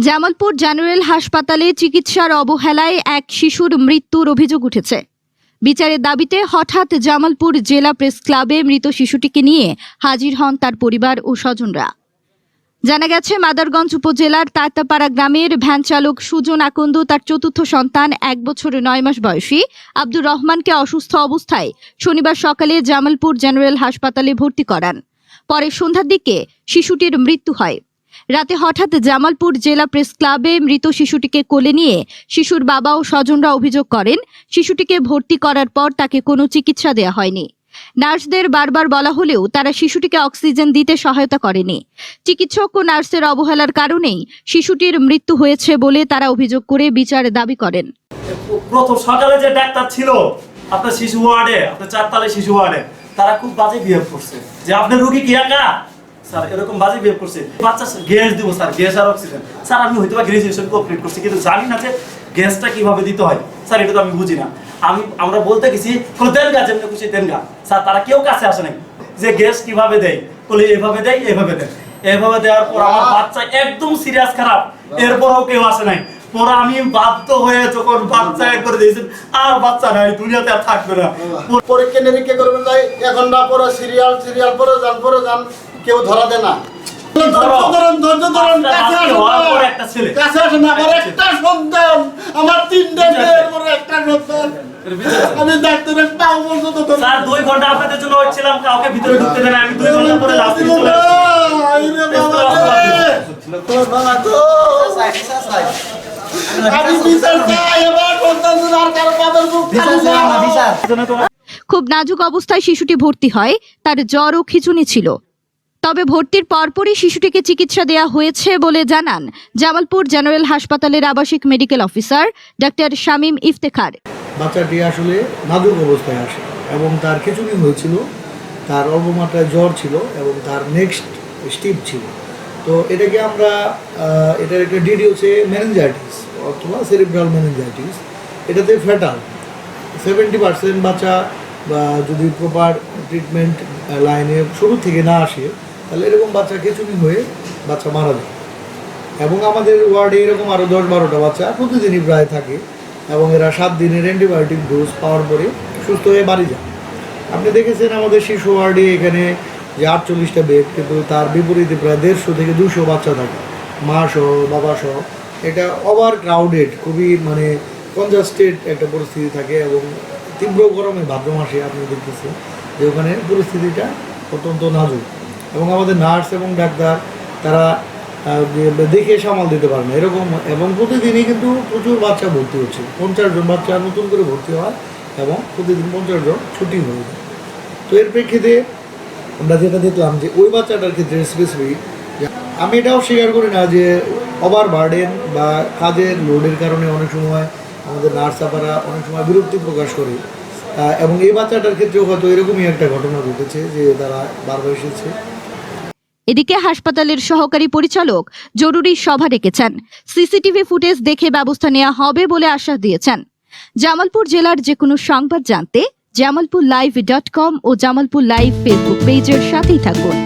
Jamalpur general হাসপাতালে চিকিৎসার অবহেলায় এক শিশুর মৃত্যুর অভিযোগ উঠেছে। বিচারের দাবিতে হঠাৎ জামালপুর জেলা প্রেস ক্লাবে মৃত শিশুটিকে নিয়ে হাজির হন তার পরিবার ও স্বজনরা। জানা গেছে, মাদারগঞ্জ উপজেলার তাতাপাড়া গ্রামের ভ্যান চালক সুজন আকন্দ তার চতুর্থ সন্তান, এক বছর নয় মাস বয়সী। আব্দুর রহমানকে অসুস্থ অবস্থায় শনিবার সকালে জামালপুর জেনারেল হাসপাতালে ভর্তি করান। পরে সন্ধ্যার দিকে শিশুটির মৃত্যু হয়। রাতে হঠাৎ জামালপুর জেলা প্রেস ক্লাবে মৃত শিশুটিকে কোলে নিয়ে শিশুর বাবা ও স্বজনরা অভিযোগ করেন, শিশুটিকে ভর্তি করার পর তাকে কোনো চিকিৎসা দেওয়া হয়নি। নার্সদের বারবার বলা হলেও তারা শিশুটিকে অক্সিজেন দিতে সহায়তা করেনি। চিকিৎসক ও নার্সের অবহেলার কারণেই শিশুটির মৃত্যু হয়েছে বলে তারা অভিযোগ করে বিচার দাবি করেন। প্রথম সকালে যে ডাক্তার ছিল, আপনার শিশু ওয়ার্ডে, আপনার চারতলা শিশু ওয়ার্ডে, তারা খুব বাজে বিহেভ করছে। যে আপনার রুগী কি একা? স্যার, এরকম বাজে বিহেভ করছে। বাচ্চা গ্যাস দিব, স্যার, গ্যাস আর অক্সিজেন। স্যার, আমি হয়তো গ্রাজুয়েশন কমপ্লিট করছি, কিন্তু জানি না যে গ্যাসটা কীভাবে দিতে হয়? স্যার এটা তো আমি বুঝি না। আমি আমরা বলতে গেছি দেন গা যেমনি খুশি দেন গা। স্যার তারা কেউ কাছে আসে নাই। যে গ্যাস কীভাবে দেয়? বলে এভাবে দেয় এভাবে দেয়। এভাবে দেওয়ার পর আমার বাচ্চা একদম সিরিয়াস খারাপ। এরপরও কেউ আসে নাই। পরে আমি বাধ্য হয়ে যখন বাচ্চা করে দিয়েছেন আর বাচ্চা নাই দুনিয়াতে আর থাকবে না। পরীক্ষা নিরীক্ষা করবেন তাই এক ঘণ্টা পরে সিরিয়াল সিরিয়াল পরে যান পরে যান। কেউ ধরা দেয় না। আমার তিনটে একটা সন্তান আমি ডাক্তারের পাও পর্যন্ত স্যার দুই ঘণ্টা আপনাদের জন্য কাউকে ভিতরে ঢুকতে দেন আমি দুই ঘণ্টা পরে লাস্ট চলে। খুব নাজুক অবস্থায় শিশুটি ভর্তি হয় তার জ্বর ও খিচুনি ছিল তবে ভর্তির পরপরই শিশুটিকে চিকিৎসা দেওয়া হয়েছে বলে জানান জামালপুর জেনারেল হাসপাতালের আবাসিক medical officer doctor Shamim Iftekhar. বাচ্চাটি আসলে নাজুক অবস্থায় আসে এবং তার খিচুড়ি হয়েছিল, তার অল্প মাত্রায় জ্বর ছিল এবং তার নেক্সট স্টিপ ছিল। তো এটাকে আমরা এটার একটা ডিডি হচ্ছে মেনেঞ্জাইটিস অথবা সেরিব্রাল মেনেঞ্জাইটিস এটাতে ফ্যাটাল সেভেন্টি পার্সেন্ট বাচ্চা, বা যদি প্রপার ট্রিটমেন্ট লাইনে শুরু থেকে না আসে তাহলে এরকম বাচ্চা খিচুড়ি হয়ে বাচ্চা মারা যায়? এবং আমাদের ওয়ার্ডে এরকম আরও দশ বারোটা বাচ্চা প্রতিদিনই প্রায় থাকে এবং এরা সাত দিনের অ্যান্টিবায়োটিক ডোজ পাওয়ার পরে সুস্থ হয়ে বাড়ি যায়। আপনি দেখেছেন আমাদের শিশু ওয়ার্ডে এখানে যে আটচল্লিশটা বেড, কিন্তু তার বিপরীতে প্রায় দেড়শো থেকে দুশো বাচ্চা থাকে। মা সহ, বাবা সহ। এটা ওভার ক্রাউডেড খুবই মানে কনজাস্টেড একটা পরিস্থিতি থাকে এবং তীব্র গরমে ভাদ্র মাসে আপনি দেখতেছেন যে ওখানে পরিস্থিতিটা অত্যন্ত নাজুক। এবং আমাদের নার্স এবং ডাক্তার, তারা দেখে সামাল দিতে পারে না, এরকম। এবং প্রতিদিনই কিন্তু প্রচুর বাচ্চা ভর্তি হচ্ছে। পঞ্চাশ জন বাচ্চা নতুন করে ভর্তি হয় এবং প্রতিদিন পঞ্চাশ জন ছুটি হয়ে যায়। তো এর প্রেক্ষিতে আমরা যেটা দেখলাম যে ওই বাচ্চাটার ক্ষেত্রে স্পেসিফিক আমি এটাও স্বীকার করি না যে ওভার বার্ডেন বা কাজের লোডের কারণে অনেক সময় আমাদের নার্স আপারা অনেক সময় বিরক্তি প্রকাশ করে। এবং এই বাচ্চাটার ক্ষেত্রেও হয়তো এরকমই একটা ঘটনা ঘটেছে যে তারা বারবার এসেছে। এদিকে হাসপাতালের সহকারী পরিচালক জরুরি সভা ডেকেছেন। সিসিটিভি ফুটেজ দেখে ব্যবস্থা নেওয়া হবে বলে আশ্বাস দিয়েছেন। জামালপুর জেলার যে কোনো সংবাদ জানতে জামালপুর লাইভ ডট কম ও জামালপুর লাইভ ফেসবুক পেজের সাথেই থাকুন।